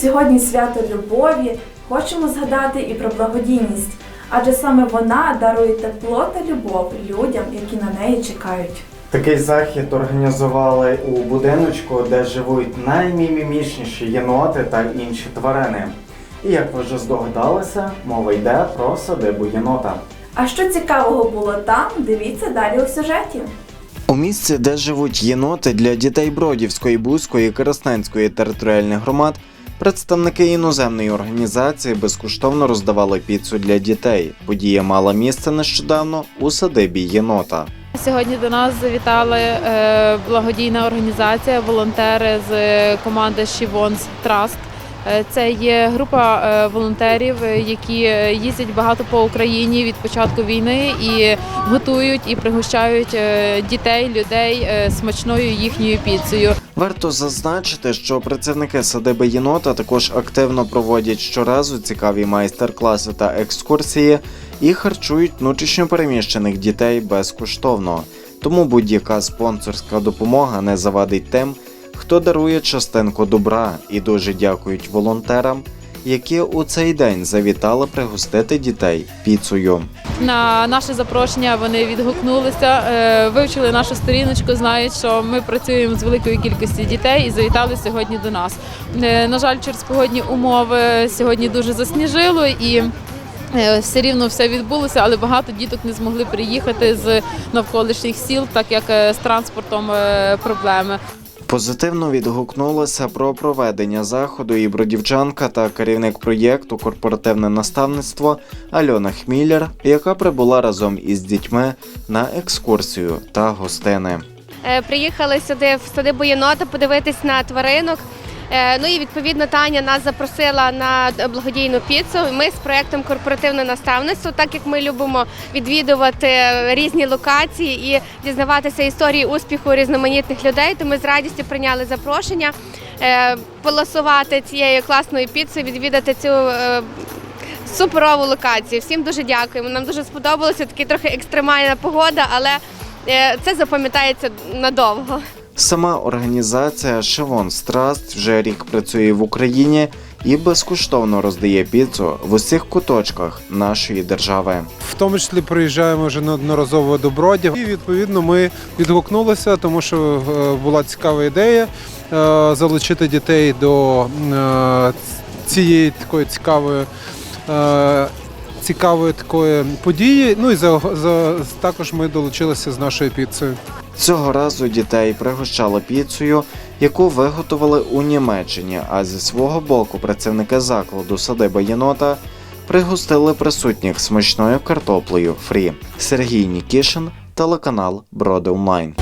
сьогодні свято любові, хочемо згадати і про благодійність, адже саме вона дарує тепло та любов людям, які на неї чекають. Такий захід організували у будиночку, де живуть наймімімішніші єноти та інші тварини. І як ви вже здогадалися, мова йде про садибу єнота. А що цікавого було там, дивіться далі у сюжеті. У місці, де живуть єноти для дітей Бродівської, Бузької Коростенської територіальних громад, представники іноземної організації безкоштовно роздавали піцу для дітей. Подія мала місце нещодавно у садибі єнота. Сьогодні до нас завітали е, благодійна організація, волонтери з команди Шівонс. Е, Це є група е, волонтерів, е, які е, їздять багато по Україні від початку війни і готують і пригощають е, дітей, людей е, смачною їхньою піцею. Варто зазначити, що працівники садиби єнота також активно проводять щоразу цікаві майстер-класи та екскурсії і харчують внутрішньо переміщених дітей безкоштовно. Тому будь-яка спонсорська допомога не завадить тим, хто дарує частинку добра, і дуже дякують волонтерам, які у цей день завітали пригостити дітей піцею. На наше запрошення вони відгукнулися, е, вивчили нашу сторіночку, знають, що ми працюємо з великою кількістю дітей і завітали сьогодні до нас. Е, На жаль, через погодні умови сьогодні дуже засніжило і. е, Все рівно все відбулося, але багато діток не змогли приїхати з навколишніх сіл, так як з транспортом проблеми. Позитивно відгукнулася про проведення заходу і бродівчанка та керівник проєкту Корпоративне наставництво Альона Хміллер, яка прибула разом із дітьми на екскурсію та гостини. Е, Приїхали сюди в садибу єнота подивитись на тваринок. Е, Ну і відповідно Таня нас запросила на благодійну піцу. Ми з проектом корпоративне наставництво, так як ми любимо відвідувати різні локації і дізнаватися історії успіху різноманітних людей, то ми з радістю прийняли запрошення е, полосувати цією класною піцею, відвідати цю. е, Суперову локацію. Всім дуже дякуємо. Нам дуже сподобалося. Такі трохи екстремальна погода, але це запам'ятається надовго. Сама організація Шевон Страст вже рік працює в Україні і безкоштовно роздає піцу в усіх куточках нашої держави. В тому числі приїжджаємо вже неодноразово до Бродів. І відповідно ми відгукнулися, тому що е, була цікава ідея е, залучити дітей до е, цієї такої цікавої. Цікавої такої події. Ну і за, за також ми долучилися з нашою піцею. Цього разу дітей пригощали піцею, яку виготовили у Німеччині. А зі свого боку працівники закладу садиба єнота пригостили присутніх смачною картоплею фрі. Сергій Нікішин, телеканал Броди Онлайн.